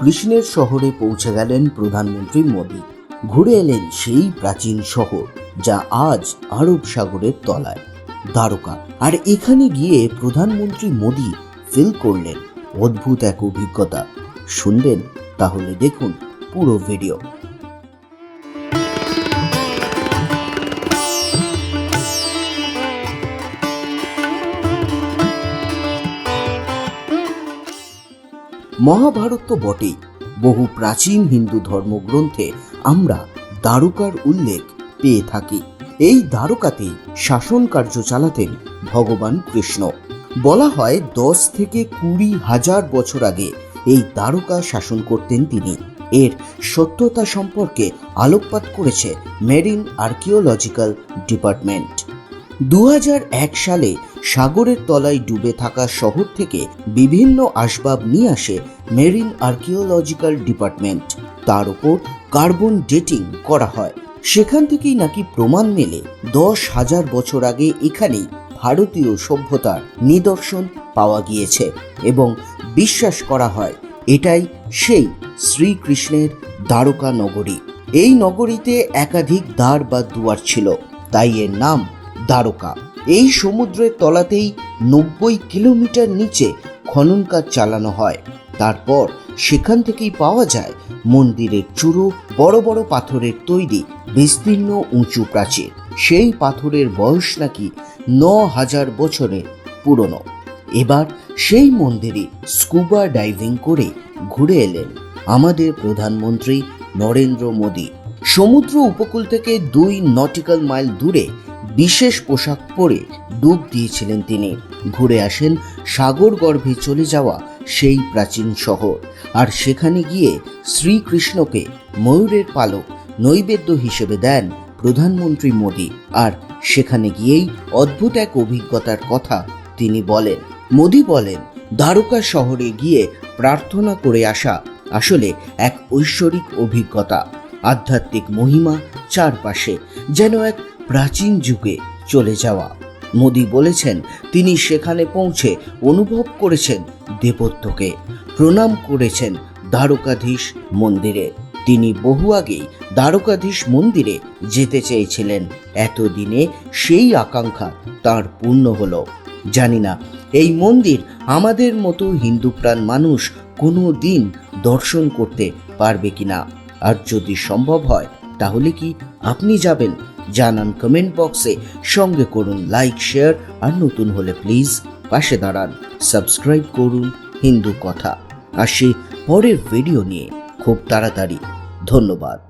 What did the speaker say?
কৃষ্ণের শহরে পৌঁছে গেলেন প্রধানমন্ত্রী মোদী। ঘুরে এলেন সেই প্রাচীন শহর, যা আজ আরব সাগরের তলায়। দ্বারকা। আর এখানে গিয়ে প্রধানমন্ত্রী মোদী ফিল করলেন। অদ্ভুত এক অভিজ্ঞতা। শুনবেন? তাহলে দেখুন পুরো ভিডিও মহাভারত তো বটেই। বহু প্রাচীন হিন্দু ধর্মগ্রন্থে আমরা দ্বারকার উল্লেখ পেয়ে থাকি। এই দ্বারকাতেই শাসন কার্য চালাতেন ভগবান কৃষ্ণ। বলা হয় দশ থেকে কুড়ি হাজার বছর আগে এই দ্বারকা শাসন করতেন তিনি। এর সত্যতা সম্পর্কে আলোকপাত করেছে মেরিন আর্কিওলজিক্যাল ডিপার্টমেন্ট। দু হাজার এক সালে সাগরের তলায় ডুবে থাকা শহর থেকে বিভিন্ন আসবাব নিয়ে আসে মেরিন আর্কিওলজিক্যাল ডিপার্টমেন্ট। তার উপর কার্বন ডেটিং করা হয়। সেখান থেকেই নাকি প্রমাণ মেলে দশ হাজার বছর আগে এখানেই ভারতীয় সভ্যতার নিদর্শন পাওয়া গিয়েছে এবং বিশ্বাস করা হয় এটাই সেই শ্রীকৃষ্ণের দ্বারকা নগরী। এই নগরীতে একাধিক দ্বার বা দুয়ার ছিল, তাই এর নাম দ্বারকা। এই সমুদ্রের তলাতেই নব্বই কিলোমিটার নিচে খনন কাজ চালানো হয়। তারপর সেখান থেকেই পাওয়া যায় মন্দিরের চূড়ো, বড় বড় পাথরের তৈরি, বিস্তীর্ণ, উঁচু প্রাচীর। সেই পাথরের বয়স নাকি ন হাজার বছরের পুরনো। এবার সেই মন্দিরে স্কুবা ডাইভিং করে ঘুরে এলেন আমাদের প্রধানমন্ত্রী নরেন্দ্র মোদী। সমুদ্র উপকূল থেকে দুই নটিক্যাল মাইল দূরে বিশেষ পোশাক পরে ডুব দিয়েছিলেন তিনি। ঘুরে আসেন সাগর গর্ভে চলে যাওয়া সেই প্রাচীন শহর। আর সেখানে গিয়ে শ্রীকৃষ্ণকে ময়ূরের পালক নৈবেদ্য হিসেবে দেন প্রধানমন্ত্রী মোদী। আর সেখানে গিয়েই অদ্ভুত এক অভিজ্ঞতার কথা তিনি বলেন। মোদী বলেন, দ্বারকা শহরে গিয়ে প্রার্থনা করে আসা আসলে এক ঐশ্বরিক অভিজ্ঞতা, আধ্যাত্মিক মহিমা চারপাশে যেন এক প্রাচীন যুগে চলে যাওয়া। মোদি বলেছেন, তিনি সেখানে পৌঁছে অনুভব করেছেন দেবত্বকে প্রণাম করেছেন দ্বারকাধীশ মন্দিরে। তিনি বহু আগেই দ্বারকাধীশ মন্দিরে যেতে চেয়েছিলেন। এতদিনে সেই আকাঙ্ক্ষা তার পূর্ণ হলো। জানি না, এই মন্দির আমাদের মতো হিন্দু প্রাণ মানুষ কোনো দিন দর্শন করতে পারবে কিনা। আর যদি সম্ভব হয়, তাহলে কি আপনি যাবেন? জানান কমেন্ট বক্সে সঙ্গে করুন লাইক শেয়ার আর নতুন হলে প্লিজ পাশে দাঁড়ান। সাবস্ক্রাইব করুন হিন্দু কথা। আসি পরের ভিডিও নিয়ে। খুব তাড়াতাড়ি। ধন্যবাদ।